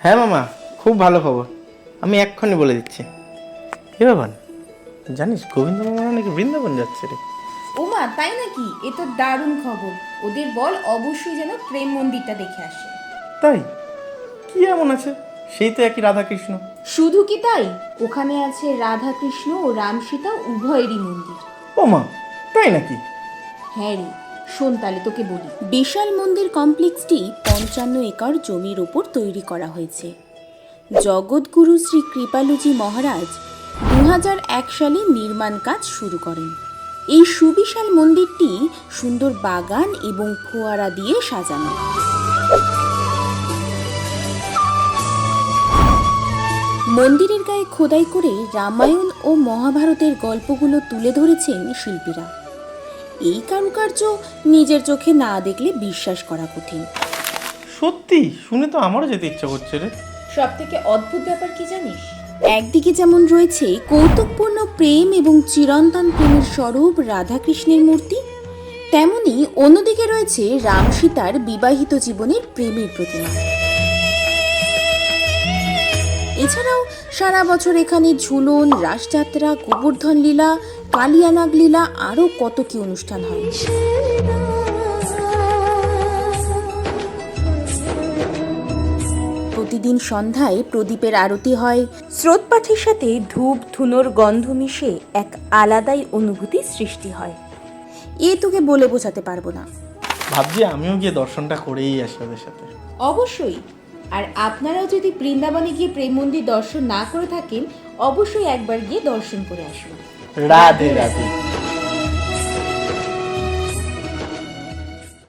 হ্যাঁ মামা খুব ভালো খবর। আমি এক্ষুনি বলে দিচ্ছি। এ বাবান জানিস গোবিন্দ মামা নাকি বৃন্দাবন যাচ্ছে রে। ওমা তাই নাকি? এ তো দারুণ খবর। ওদের বল অবশ্যই যেন প্রেম মন্দিরটা দেখে আসে। তাই? কি এমন আছে? সেই তো একই রাধাকৃষ্ণ। শুধু কি তাই? ওখানে আছে রাধা কৃষ্ণ ও রাম সীতা উভয়েরই মন্দির। ওমা তাই নাকি? হ্যাঁ রে শোন তাহলে, তোকে বলি। বিশাল মন্দির কমপ্লেক্সটি পঞ্চান্ন একর জমির ওপর তৈরি করা হয়েছে। জগৎগুরু শ্রী কৃপালুজি মহারাজ দু সালে নির্মাণ কাজ শুরু করেন। এই সুবিশাল মন্দিরটি সুন্দর বাগান এবং ফোয়ারা দিয়ে সাজানো। মন্দিরের গায়ে খোদাই করে রামায়ণ ও মহাভারতের গল্পগুলো তুলে ধরেছেন শিল্পীরা। এই কারুকার্য নিজের চোখে না দেখলে বিশ্বাস করা কঠিন। সত্যি? শুনে তো আমারও যেতে ইচ্ছা করছে রে। সব থেকে অদ্ভুত ব্যাপার কি জানিস? একদিকে যেমন রয়েছে কৌতুকপূর্ণ প্রেম এবং চিরন্তন প্রেমের স্বরূপ রাধাকৃষ্ণের মূর্তি তেমনি অন্যদিকে রয়েছে রাম সীতার বিবাহিত জীবনের প্রেমের প্রতিমা। এছাড়াও সারা বছর এখানে ঝুলন রাসযাত্রা গোবর্ধন লীলা কালিয়ানাগ লীলা আরও কত কি অনুষ্ঠান হয়। প্রতিদিন সন্ধ্যায় প্রদীপের আরতি হয়। স্রোতপাঠের সাথে ধূপ ধুনোর গন্ধ মিশে এক আলাদাই অনুভূতি সৃষ্টি হয়। এ তোকে বলে বোঝাতে পারব না। ভাবছি আমিও গিয়ে দর্শনটা করেই আসি ওদের সাথে। অবশ্যই। আর আপনারাও যদি বৃন্দাবনে গিয়ে প্রেম মন্দির দর্শন না করে থাকেন, অবশ্যই একবার গিয়ে দর্শন করে আসুন। রাধে রাধে।